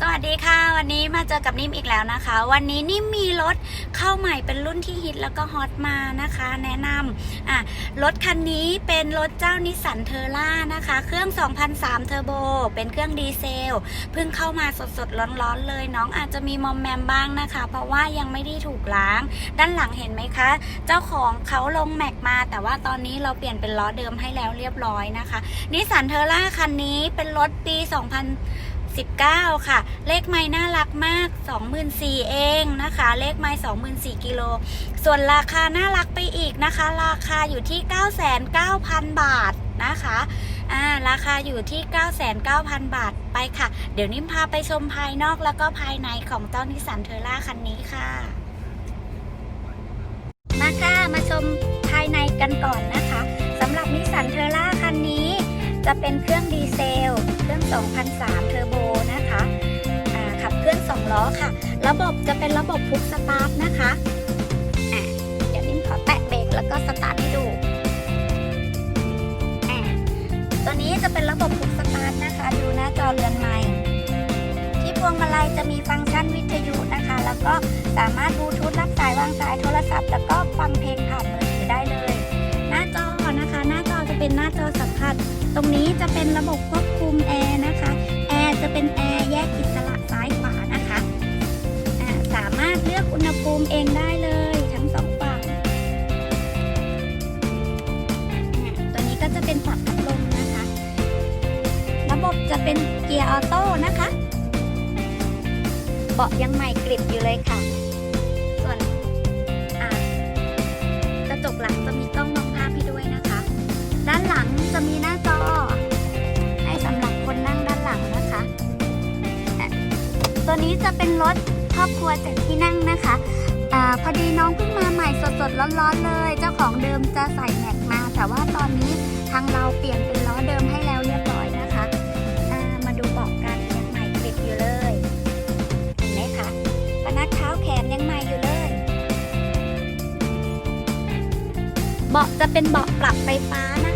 สวัสดีค่ะ วันนี้มาเจอกับนิ่มอีกแล้วนะคะ วันนี้นิ่มมีรถเข้าใหม่เป็นรุ่นที่ฮิตแล้วก็ฮอตมานะคะ แนะนำอะรถคันนี้เป็นรถเจ้านิสสันเทอร่านะคะ เครื่อง 2003 เทอร์โบ เป็นเครื่องดีเซลเพิ่งเข้ามาสดๆ ร้อนๆเลย น้องอาจจะมีมอมแมมบ้างนะคะ เพราะว่ายังไม่ได้ถูกล้าง ด้านหลังเห็นไหมคะ เจ้าของเขาลงแม็กมา แต่ว่าตอนนี้เราเปลี่ยนเป็นล้อเดิมให้แล้วเรียบร้อยนะคะนิสสันเทอร่าคันนี้เป็นรถปี 2000 19 ค่ะ เลขไม้น่ารักมาก 24,000เองนะคะ เลขไม้24,000กิโล ส่วนราคาน่ารักไปอีกนะคะ ราคาอยู่ที่ 99,000 บาทนะคะอ่าราคาอยู่ที่ 99,000 บาทไปค่ะ เดี๋ยวนิ่มพาไปชมภายนอกแล้วก็ภายในของเจ้านิสสันเทอร่าคันนี้ค่ะ มาค่ะ มาชมภายในกันก่อนนะคะสำหรับนิสสันเทอร่าคันนี้ จะเป็นเครื่องดีเซล 2003 เทอร์โบนะคะขับเคลื่อน 2 ล้อค่ะ ระบบจะเป็นระบบพุกสตาร์ทนะคะอะเดี๋ยวนิ่มขอแตะเบรกแล้วก็สตาร์ทให้ดู ตัวนี้จะเป็นระบบพุกสตาร์ทนะคะ ดูหน้าจอเรือนใหม่ที่พวงมาลัยจะมีฟังก์ชันวิทยุนะคะ แล้วก็สามารถบลูทูธรับสายวางสายโทรศัพท์ แล้วก็ฟังเพลง เป็นหน้าจอสัมผัส ตรงนี้จะเป็นระบบควบคุมแอร์นะคะ แอร์จะเป็นแอร์แยกอิสระซ้ายขวานะคะสามารถเลือกอุณหภูมิเองได้เลยทั้งสองฝั่งตัวนี้ก็จะเป็นปรับพัดลมนะคะ ระบบจะเป็นเกียร์ออโต้นะคะ เบาะยังใหม่กริบอยู่เลยค่ะ ตัวนี้จะเป็นรถครอบครัวเจ็ดที่นั่งนะคะอาพอดีน้องเพิ่งมาใหม่สดๆร้อนๆเลย เจ้าของเดิมจะใส่แม็กมา แต่ว่าตอนนี้ทางเราเปลี่ยนเป็นล้อเดิมให้แล้วเรียบร้อยนะคะอ่ามาดูเบาะกันยังใหม่กริบอยู่เลยเห็นไหมคะพนักเท้าแขนยังใหม่อยู่เลย เบาะจะเป็นเบาะปรับไฟฟ้านะคะ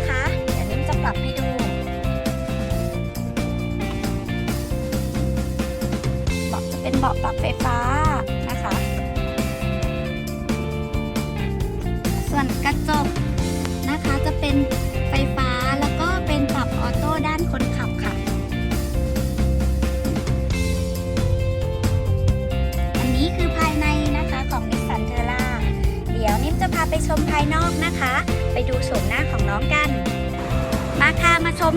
เบาป็นเบาะปรับไฟฟ้านะคะ ส่วนกระจกนะคะจะเป็นไฟฟ้าแล้วก็เป็นปรับออโต้ด้านคนขับค่ะ อันนี้คือภายในนะคะของนิสสันเทอร่าเดี๋ยวนิ่มจะพาไปชมภายนอกนะคะ ไปดูโฉมหน้าของน้องกัน มาค่ะมาชม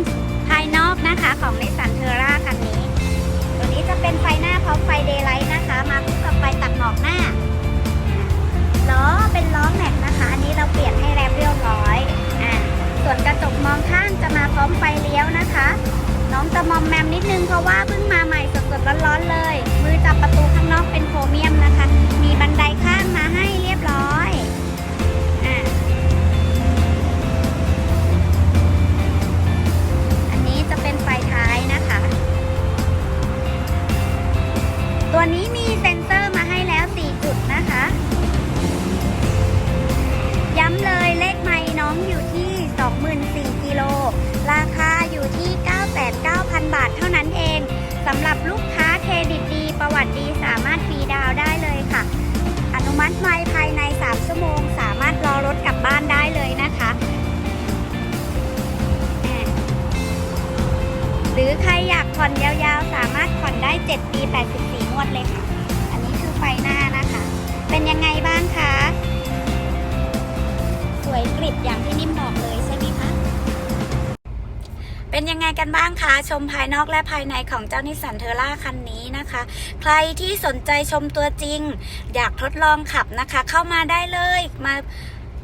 ล้อเป็นล้อแม็กนะคะ อันนี้เราเปลี่ยนให้แล้วเรียบร้อยอ่าส่วนกระจกมองข้างจะมาพร้อมไฟเลี้ยวนะคะ น้องจะมอมแมมนิดนึงเพราะว่าเพิ่งมา ติดีสามารถฟรีดาวได้เลยค่ะ อนุมัติไว้ภายใน 3 ชั่วโมง สามารถรอรถกลับบ้านได้เลยนะคะ หรือใครอยากผ่อนยาวๆ สามารถผ่อนได้ 7 ปี 84 งวดเลยค่ะ อันนี้คือไฟหน้านะคะ เป็นยังไงบ้างคะ สวยกริบอย่าง เป็นยังไงกันบ้างคะ ชมภายนอกและภายในของเจ้านิสสันเทอร่าคันนี้นะคะ ใครที่สนใจชมตัวจริง อยากทดลองขับนะคะ เข้ามาได้เลยมา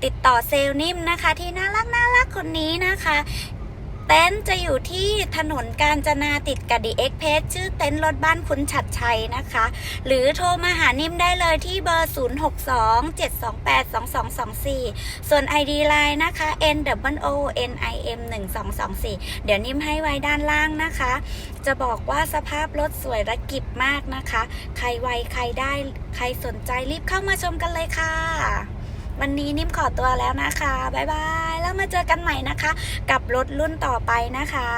ติดต่อเซลล์นิ่มนะคะ ที่น่ารักน่ารักคนนี้นะคะ เต็นท์จะอยู่ที่ถนนกาญจนาติดกับดีเอ็กเพสชื่อเต็นท์รถบ้านคุณฉัดชัยนะคะ หรือโทรมาหานิ่มได้เลยที่เบอร์ 0627282224 ส่วน ID Line นะคะ n w o n i m 1224 เดี๋ยวนิ่มให้ไว้ด้านล่างนะคะ จะบอกว่าสภาพรถสวยระกิบมากนะคะ ใครไวใครได้ใครสนใจรีบเข้ามาชมกันเลยค่ะ วันนี้นิ่มขอตัวแล้วนะคะ บ๊ายบาย แล้วมาเจอกันใหม่นะคะ กับรถรุ่นต่อไปนะคะ